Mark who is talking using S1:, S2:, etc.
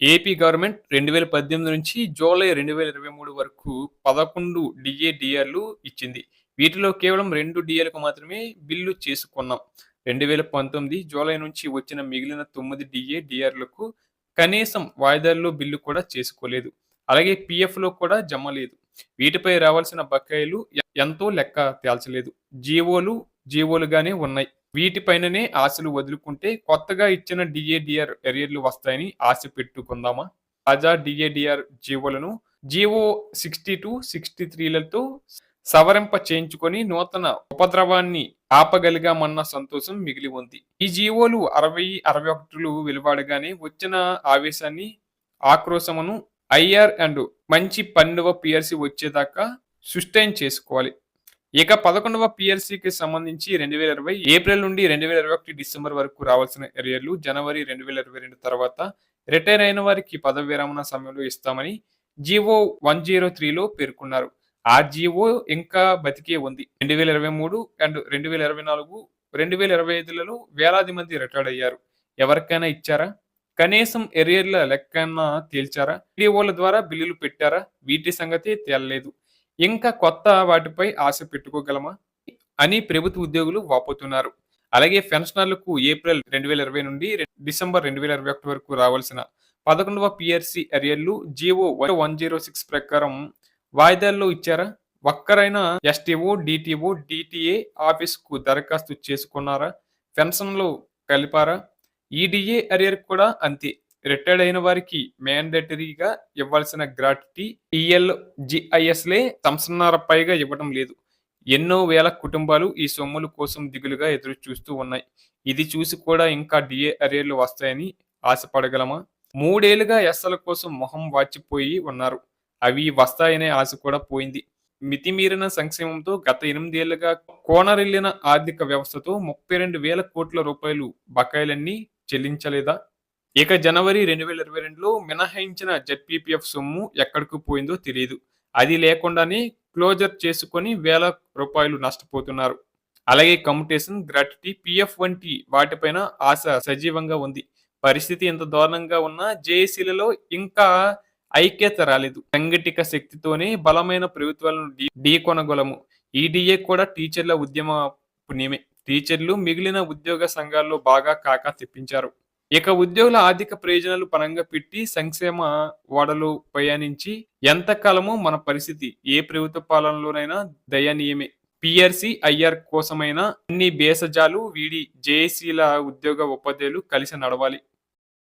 S1: AP government రెండు వేల పద్దెనిమిది నుంచి జూలై రెండు వేల ఇరవై మూడు వరకు పదకొండు డిఏ డిఆర్లు ఇచ్చింది. వీటిలో కేవలం రెండు డిఏలకు మాత్రమే బిల్లు చేసుకున్నాం. రెండు వేల పంతొమ్మిది జూలై నుంచి వచ్చిన మిగిలిన తొమ్మిది డిఏ డిఆర్లకు కనీసం వాయిదాల్లో బిల్లు కూడా చేసుకోలేదు. అలాగే పిఎఫ్లో కూడా జమ లేదు. వీటిపై రావాల్సిన బకాయిలు ఎంతో లెక్క తేల్చలేదు. జీవోలు జీవోలుగానే ఉన్నాయి. వీటిపైననే ఆశలు వదులుకుంటే కొత్తగా ఇచ్చిన డిఏడిఆర్ ఎరియర్లు వస్తాయని ఆశ పెట్టుకుందామా? తాజా DADR జీవోలను G O sixty two sixty త్రీలతో సవరింప చేయించుకొని నూతన ఉపద్రవాన్ని ఆపగలిగామన్న సంతోషం మిగిలి ఉంది. ఈ జీవోలు అరవై అరవై ఒకటిలు వెలువడగానే వచ్చిన ఆవేశాన్ని ఆక్రోశమును ఐఆర్ అండ్ మంచి పన్నెవ పిఆర్సి వచ్చేదాకా సుస్టైన్ చేసుకోవాలి. ఇక పదకొండవ పిఎల్సికి సంబంధించి రెండు వేల ఇరవై ఏప్రిల్ నుండి రెండు వేల ఇరవై ఒకటి డిసెంబర్ వరకు రావాల్సిన ఎరియర్లు జనవరి రెండు వేల ఇరవై రెండు తర్వాత రిటైర్ అయిన వారికి పదవి విరమణ సమయంలో ఇస్తామని జీవో వన్ జీరో త్రీలో పేర్కొన్నారు. ఆ జీవో ఇంకా బతికే ఉంది. రెండు వేల ఇరవై మూడు అండ్ రెండు వేల ఇరవై నాలుగు రెండు వేల ఇరవై ఐదులలో వేలాది మంది రిటైర్డ్ అయ్యారు. ఎవరికైనా ఇచ్చారా? కనీసం ఎరియర్ల లెక్కన తేల్చారా? డిఓల ద్వారా బిల్లులు పెట్టారా? వీటి సంగతి తేలలేదు. ఇంకా కొత్త వాటిపై ఆశ పెట్టుకోగలమా అని ప్రభుత్వ ఉద్యోగులు వాపోతున్నారు. అలాగే పెన్షనర్లకు ఏప్రిల్ రెండు వేల ఇరవై నుండి డిసెంబర్ రెండు వేల ఇరవై ఒకటి వరకు రావాల్సిన పదకొండవ P R C ఎరియర్లు G O one zero six ప్రకారం వాయిదాల్లో ఇచ్చారా? ఒక్కరైనా ఎస్టీఓ డిటిఓ డిటిఏ ఆఫీస్కు దరఖాస్తు చేసుకున్నారా? పెన్షన్లు కలిపారా? ఈడిఏ అరియర్ కూడా అంతే. రిటైర్డ్ అయిన వారికి మ్యాండేటరీగా ఇవ్వాల్సిన గ్రాట్యుటీ టిఎల్ జిఐఎస్లే సంవత్సరన్నర పైగా ఇవ్వడం లేదు. ఎన్నో వేల కుటుంబాలు ఈ సొమ్ముల కోసం దిగులుగా ఎదురు చూస్తూ ఉన్నాయి. ఇది చూసి కూడా ఇంకా డిఏ అరేర్లు వస్తాయని ఆశపడగలమా? మూడేళ్ళుగా ఎస్ఎల కోసం మొహం వాచిపోయి ఉన్నారు. అవి వస్తాయనే ఆశ కూడా పోయింది. మితిమీరిన సంక్షేమంతో గత ఎనిమిదేళ్ళుగా కోనరిల్లిన ఆర్థిక వ్యవస్థతో ముప్పై రెండు వేల కోట్ల రూపాయలు బకాయిలన్నీ చెల్లించలేదా? ఇక జనవరి రెండు వేల ఇరవై రెండులో మినహాయించిన జెడ్పీపీఎఫ్ సొమ్ము ఎక్కడికి పోయిందో తెలియదు అది లేకుండానే క్లోజర్ చేసుకొని వేల రూపాయలు నష్టపోతున్నారు. అలాగే కమ్యూటేషన్ గ్రాట్యుటీ పిఎఫ్ వంటి వాటిపైన ఆశ సజీవంగా ఉంది. పరిస్థితి ఇంత దారుణంగా ఉన్న జేఏసీలలో ఇంకా ఐక్యత రాలేదు. సంఘటిక శక్తితోనే బలమైన ప్రభుత్వాలను ఢీ- ఢీకొనగలము. ఈడీఏ కూడా టీచర్ల ఉద్యమ పుణ్యమే టీచర్లు మిగిలిన ఉద్యోగ సంఘాల్లో బాగా కాకా తెప్పించారు. ఇక ఉద్యోగుల ఆర్థిక ప్రయోజనాలు పరంగా పెట్టి సంక్షేమ ఓడలు ప్రయాణించి ఎంతకాలమో మన పరిస్థితి. ఏ ప్రభుత్వ పాలనలోనైనా దయనీయమే. పిఆర్సి ఐఆర్ కోసమైన అన్ని బేసజాలు వీడి జేఏసీల ఉద్యోగ ఉపాధ్యాయులు కలిసి నడవాలి.